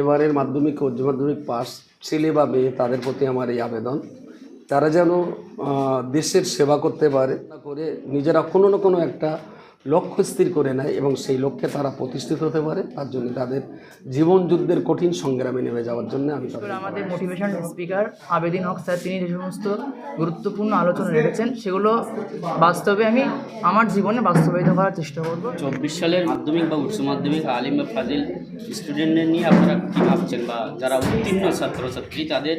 এবারের মাধ্যমিক উচ্চ মাধ্যমিক পাস ছেলে বা মেয়ে তাদের প্রতি আমার এই আবেদন। তারা যেন দেশের সেবা করতে পারে করে নিজেরা কোনো না কোনো একটা লক্ষ্য স্থির করে নেয় এবং সেই লক্ষ্যে তারা প্রতিষ্ঠিত হতে পারে। তার জন্য তাদের জীবন যুদ্ধের কঠিন সংগ্রামে নেমে যাওয়ার জন্য আমি আমাদের motivation speaker Abedin Haque sir তিনি যে সমস্ত গুরুত্বপূর্ণ আলোচনা রেখেছেন সেগুলো বাস্তবে আমি আমার জীবনে বাস্তবায়িত করার চেষ্টা করব। চব্বিশ সালের মাধ্যমিক বা উচ্চ মাধ্যমিক আলিম বা ফাজিল স্টুডেন্টদের নিয়ে আপনারা কী ভাবছেন বা যারা উত্তীর্ণ ছাত্রছাত্রী তাদের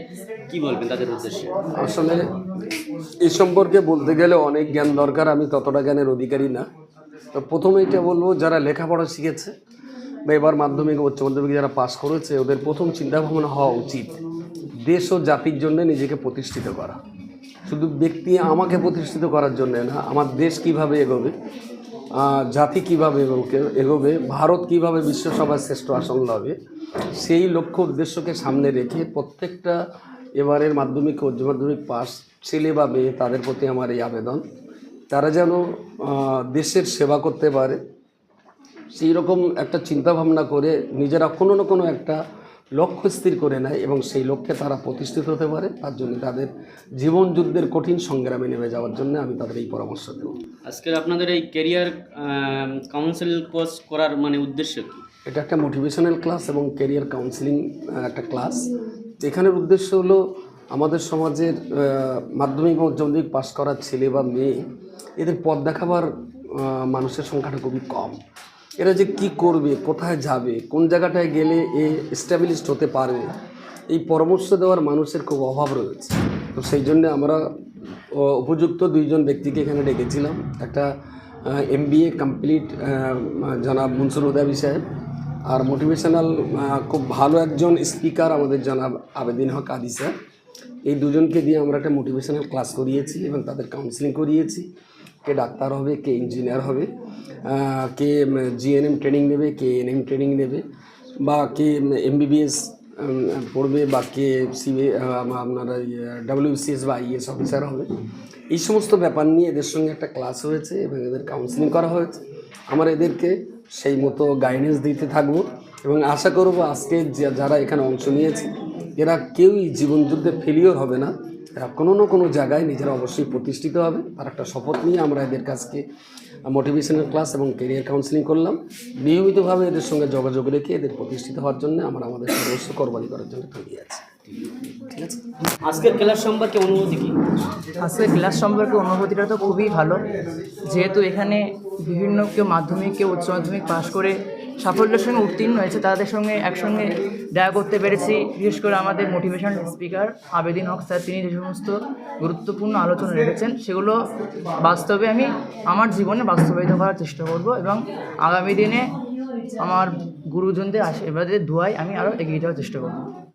কি বলবেন তাদের উদ্দেশ্যে? আসলে এই সম্পর্কে বলতে গেলে অনেক জ্ঞান দরকার আমি ততটা জ্ঞানের অধিকারী না। তো প্রথমে এটা বলব, যারা লেখাপড়া শিখেছে বা এবার মাধ্যমিক উচ্চ মাধ্যমিক যারা পাস করেছে, ওদের প্রথম চিন্তা ভাবনা হওয়া উচিত দেশ ও জাতির জন্য নিজেকে প্রতিষ্ঠিত করা। শুধু ব্যক্তি আমাকে প্রতিষ্ঠিত করার জন্য না, আমার দেশ কীভাবে এগোবে জাতি কীভাবে এগোবে এগোবে, ভারত কীভাবে বিশ্বসভার শ্রেষ্ঠ আসন হবে সেই লক্ষ্য উদ্দেশ্যকে সামনে রেখে প্রত্যেকটা এবারের মাধ্যমিক উচ্চ মাধ্যমিক পাস ছেলে বা মেয়ে তাদের প্রতি আমার এই আবেদন। তারা যেন দেশের সেবা করতে পারে। সেই রকম একটা চিন্তা ভাবনা করে নিজেরা কোনো না কোনো একটা লক্ষ্য স্থির করে নেয় এবং সেই লক্ষ্যে তারা প্রতিষ্ঠিত হতে পারে। তার জন্য তাদের জীবন যুদ্ধের কঠিন সংগ্রামে নেমে যাওয়ার জন্য আমি তাদের এই পরামর্শ দেব। আজকের আপনাদের এই ক্যারিয়ার কাউন্সিল কোর্স করার মানে উদ্দেশ্য কি? এটা একটা মোটিভেশনাল ক্লাস এবং ক্যারিয়ার কাউন্সিলিং একটা ক্লাস এখানের উদ্দেশ্য হলো আমাদের সমাজের মাধ্যমিক এবং উচ্চ মাধ্যমিক পাশ করা ছেলে বা মেয়ে, এদের পথ দেখাবার মানুষের সংখ্যাটা খুবই কম। এরা যে কি করবে, কোথায় যাবে, কোন জায়গাটায় গেলে এ এস্টাবলিশড হতে পারবে, এই পরামর্শ দেওয়ার মানুষের খুব অভাব রয়েছে। তো সেই জন্য আমরা উপযুক্ত দুইজন ব্যক্তিকে এখানে ডেকেছিলাম। একটা এম বি এ কমপ্লিট জনাব মনসুর হুদাবি সাহেব আর মোটিভেশনাল খুব ভালো একজন স্পিকার আমাদের জনাব আবেদিন হক আদি স্যার। এই দুজনকে দিয়ে আমরা একটা মোটিভেশনাল ক্লাস করিয়েছি এবং তাদের কাউন্সিলিং করিয়েছি। কে ডাক্তার হবে, কে ইঞ্জিনিয়ার হবে কে জিএনএম ট্রেনিং নেবে, কে এনএম ট্রেনিং নেবে, বা কে এমবিবিএস পড়বে, বা কে সিবি আপনার ডাব্লিউসিএস বা আইএস অফিসার হবে। এই সমস্ত ব্যাপার নিয়ে এদের সঙ্গে একটা ক্লাস হয়েছে এবং এদের কাউন্সিলিং করা হয়েছে। আমরা এদেরকে সেই মতো গাইডেন্স দিতে থাকব এবং আশা করব আজকে যারা এখানে অংশ নিয়েছে এরা কেউই জীবনযুদ্ধে ফেলিওর হবে না। এরা কোনো না কোনো জায়গায় নিজেরা অবশ্যই প্রতিষ্ঠিত হবে। তার একটা শপথ নিয়ে আমরা এদের কাছকে মোটিভেশনাল ক্লাস এবং কেরিয়ার কাউন্সিলিং করলাম। নিয়মিতভাবে এদের সঙ্গে যোগাযোগ রেখে এদের প্রতিষ্ঠিত হওয়ার জন্য আমরা আমাদের সর্বস্ব কোরবানি করার জন্য তৈরি আছি। ঠিক আছে? আজকের ক্লাস সম্পর্কে অনুভূতি কী? আজকের ক্লাস সম্পর্কে অনুভূতিটা তো খুবই ভালো। যেহেতু এখানে বিভিন্ন কেউ মাধ্যমিক কেউ উচ্চ মাধ্যমিক পাশ করে সাফল্যের সঙ্গে উত্তীর্ণ হয়েছে। তাদের সঙ্গে একসঙ্গে দেখা করতে পেরেছি। বিশেষ করে আমাদের motivation speaker Abedin Haque sir, তিনি যে সমস্ত গুরুত্বপূর্ণ আলোচনা রেখেছেন, সেগুলো বাস্তবে আমি আমার জীবনে বাস্তবায়িত করার চেষ্টা করব এবং আগামী দিনে আমার গুরুজনদের আশীর্বাদের দোয়ায় আমি আরও এগিয়ে যাওয়ার চেষ্টা করব।